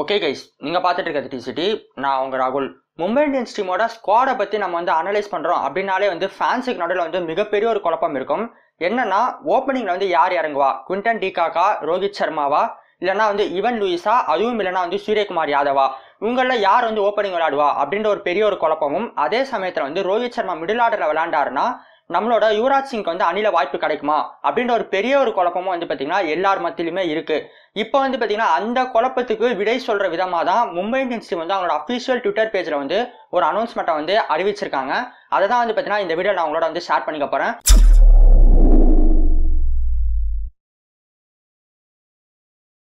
Okay guys நீங்கள் பார்த்துட்டு இருக்கிறது டிசிடி நான் உங்கள் ராகுல். மும்பை இந்தியன்ஸ் டீமோட ஸ்குவாடை பற்றி நம்ம வந்து அனலைஸ் பண்ணுறோம் அப்படின்னாலே வந்து ஃபேன்ஸுக்கு நடுவில் வந்து மிகப்பெரிய ஒரு குழப்பம் இருக்கும். என்னன்னா ஓப்பனிங்கில் வந்து யார் இறங்குவா? குவிண்டன் டிகாக்கா ரோஹித் சர்மாவா? இல்லைன்னா வந்து இவன் லூயிஸா? அதுவும் இல்லைன்னா வந்து சூரியகுமார் யாதவா? இவங்களில் யார் வந்து ஓப்பனிங் விளையாடுவா? அப்படின்ற ஒரு பெரிய ஒரு குழப்பமும். அதே சமயத்தில் வந்து ரோஹித் சர்மா மிடில் ஆர்டரில் விளையாண்டாருன்னா நம்மளோட யுவராஜ் சிங்க்கு வந்து அணில வாய்ப்பு கிடைக்குமா? அப்படின்ற ஒரு பெரிய ஒரு குழப்பமும் வந்து பார்த்தீங்கன்னா எல்லார் மத்தியிலுமே இருக்கு. இப்போ வந்து பார்த்தீங்கன்னா அந்த குழப்பத்துக்கு விடை சொல்ற விதமாக தான் மும்பை இந்தியன்ஸ் டீம் வந்து அவங்களோட அஃபிஷியல் ட்விட்டர் பேஜில் வந்து ஒரு அனௌன்ஸ்மெண்ட்டை வந்து அறிவிச்சிருக்காங்க. அதை தான் வந்து பார்த்தீங்கன்னா இந்த வீடியோ நான் உங்களோட வந்து ஷேர் பண்ணிக்க போகிறேன்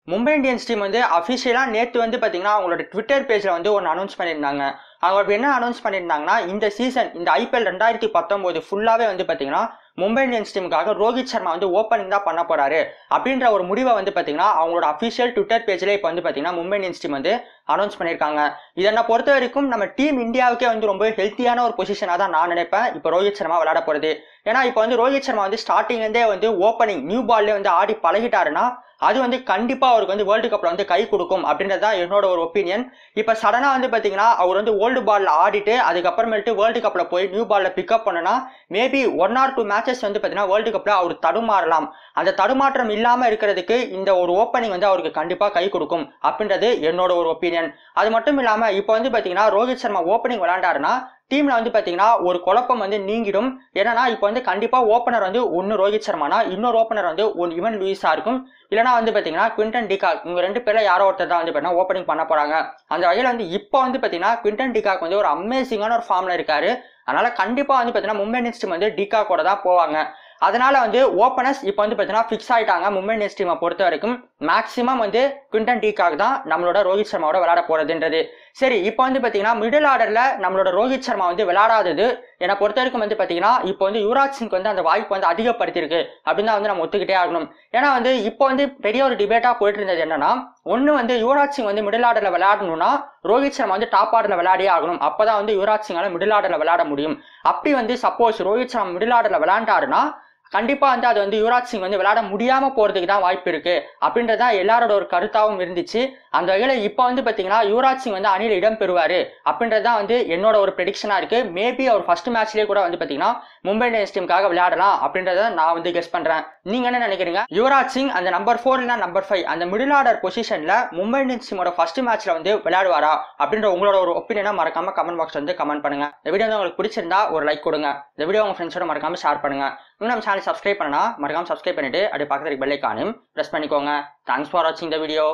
மும்பை இந்தியன்ஸ் டீம் வந்து அஃபிஷியலாக நேற்று வந்து பார்த்தீங்கன்னா அவங்களோட ட்விட்டர் பேஜில் வந்து ஒன்று அனௌன்ஸ் பண்ணியிருந்தாங்க. அவங்க என்ன அனௌன்ஸ் பண்ணியிருந்தாங்கன்னா இந்த சீசன் இந்த ஐபிஎல் ரெண்டாயிரத்தி பத்தொம்போது ஃபுல்லாகவே வந்து பார்த்தீங்கன்னா மும்பை இந்தியன்ஸ் டீமுக்காக ரோஹித் சர்மா வந்து ஓப்பனிங் தான் பண்ண போறாரு. அப்படின்ற ஒரு முடிவை வந்து பார்த்தீங்கன்னா அவங்களோட அஃபிஷியல் ட்விட்டர் பேஜ்லேயே இப்போ வந்து பார்த்தீங்கன்னா மும்பை இந்தியன்ஸ் டீம் வந்து அனௌன்ஸ் பண்ணியிருக்காங்க. இதை பொறுத்த வரைக்கும் நம்ம டீம் இந்தியாவுக்கே வந்து ரொம்ப ஹெல்த்தியான ஒரு பொசிஷனாக தான் நான் நினைப்பேன். இப்போ ரோஹித் சர்மா விளையாட போகிறது ஏன்னா இப்போ வந்து ரோஹித் சர்மா வந்து ஸ்டார்டிங்லேருந்தே வந்து ஓப்பனிங் நியூ பால்லே வந்து ஆடி பழகிட்டாருன்னா அது வந்து கண்டிப்பாக அவருக்கு வந்து வேர்ல்டு கப்பில் வந்து கை கொடுக்கும் அப்படின்றது தான் என்னோட ஒரு ஒப்பீனியன் இப்போ சடனாக வந்து பார்த்தீங்கன்னா அவர் வந்து ஓல்டு பாலில் ஆடிட்டு அதுக்கப்புறமேட்டு வேர்ல்டு கப்பில் போய் நியூ பாலில் பிக்கப் பண்ணனா maybe one or two matches வந்து பார்த்தீங்கன்னா வேர்ல்டு கப்பில் அவர் தடுமாறலாம். அந்த தடுமாற்றம் இல்லாமல் இருக்கிறதுக்கு இந்த ஒரு ஓப்பனிங் வந்து அவருக்கு கண்டிப்பாக கை கொடுக்கும் அப்படின்றது என்னோட ஒரு ஒப்பீனியன் அது மட்டும் இல்லாமல் இப்போ வந்து பார்த்தீங்கன்னா ரோஹித் சர்மா ஓப்பனிங் விளாண்டாருன்னா டீம்ல வந்து பாத்தீங்கன்னா ஒரு குழப்பம் வந்து நீங்கிடும். ஏன்னா இப்போ வந்து கண்டிப்பா ஓப்பனர் வந்து ஒன்னு ரோஹித் சர்மானா இன்னொரு ஓப்பனர் வந்து ஒன் இவன் லூயிஸா இருக்கும். இல்லைனா வந்து பாத்தீங்கன்னா குவிண்டன் டிகாக் இவங்க ரெண்டு பேரில் யாரோ ஒருத்தர் தான் வந்து பாத்தீங்கன்னா ஓப்பனிங் பண்ண போறாங்க. அந்த வகையில வந்து இப்போ வந்து பாத்தீங்கன்னா குவிண்டன் டிகாக் வந்து ஒரு அமேசிங்கான ஒரு ஃபார்ம்ல இருக்காரு. அதனால கண்டிப்பா வந்து பாத்தீங்கன்னா மும்பை இந்தியன்ஸ் டீம் வந்து டிகாக்கோட தான் போவாங்க. அதனால வந்து ஓப்பனர்ஸ் இப்போ வந்து பார்த்தீங்கன்னா ஃபிக்ஸ் ஆயிட்டாங்க மும்பை இந்தியன்ஸ் டீமை பொறுத்த வரைக்கும். மேக்ஸிமம் வந்து குவிண்டன் டீகாக் தான் நம்மளோட ரோஹித் சர்மாவோட விளையாட போறதுன்றது. சரி இப்போ வந்து பார்த்தீங்கன்னா மிடில் ஆர்டரில் நம்மளோட ரோஹித் சர்மா வந்து விளையாடாதது. என்னை பொறுத்த வரைக்கும் வந்து பார்த்தீங்கன்னா இப்போ வந்து யுவராஜ் சிங் வந்து அந்த வாய்ப்பு வந்து அதிகப்படுத்தியிருக்கு. அப்படின்னு தான் வந்து நம்ம ஒத்துக்கிட்டே ஆகணும். ஏன்னா வந்து இப்போ வந்து பெரிய ஒரு டிபேட்டாக போயிட்டு இருந்தது என்னன்னா ஒன்று வந்து யுவராஜ் சிங் வந்து மிடில் ஆர்டரில் விளையாடணும்னா ரோஹித் சர்மா வந்து டாப் ஆர்டரில் விளையாடியே ஆகணும். அப்போ தான் வந்து யுவராஜ் சிங்கால மிடில் ஆர்டரில் விளையாட முடியும். அப்படி வந்து சப்போஸ் ரோஹித் சர்மா மிடில் ஆர்டரில் விளையாண்டாருன்னா கண்டிப்பா வந்து அது வந்து யுவராஜ் சிங் வந்து விளையாட முடியாம போறதுக்கு தான் வாய்ப்பு இருக்கு. அப்படின்றதா எல்லாரோட ஒரு கருத்தாவும் இருந்துச்சு. அந்த வகையில இப்போ வந்து பாத்தீங்கன்னா யுவராஜ் சிங் வந்து அணியில் இடம் பெறுவாரு. அப்படின்றது தான் வந்து என்னோட ஒரு ப்ரெடிக்ஷனா இருக்கு. மேபி அவர் ஃபர்ஸ்ட் மேட்ச்லயே கூட வந்து பாத்தீங்கன்னா மும்பை இந்தியன்ஸ் டீமுக்காக விளையாடலாம் அப்படின்றத நான் வந்து கெஸ் பண்றேன். நீங்க என்ன நினைக்கிறீங்க? யுவராஜ் சிங் அந்த நம்பர் ஃபோர் இல்லைனா நம்பர் ஃபைவ் அந்த மிடில் ஆர்டர் பொசிஷன்ல மும்பை இந்தியன்ஸ் டீமோட ஃபர்ஸ்ட் மேட்ச்ல வந்து விளையாடுவாரா? அப்படின்ற உங்களோட ஒரு ஒப்பீனியனா மறக்காம கமெண்ட் பாக்ஸ் வந்து கமெண்ட் பண்ணுங்க. இந்த வீடியோ வந்து உங்களுக்கு பிடிச்சிருந்தா ஒரு லைக் கொடுங்க. இந்த வீடியோ உங்க ஃப்ரெண்ட்ஸோட மறக்காம ஷேர் பண்ணுங்க. இன்னும் நம்ம சேனல் சப்ஸ்கிரைப் பண்ணனா மறக்காம சப்ஸ்கிரைப் பண்ணிட்டு அப்படியே பக்கத்துக்கு பெல் ஐக்கானையும் ப்ரெஸ் பண்ணிக்கோங்க. தேங்க்ஸ் ஃபார் வாட்சிங் த வீடியோ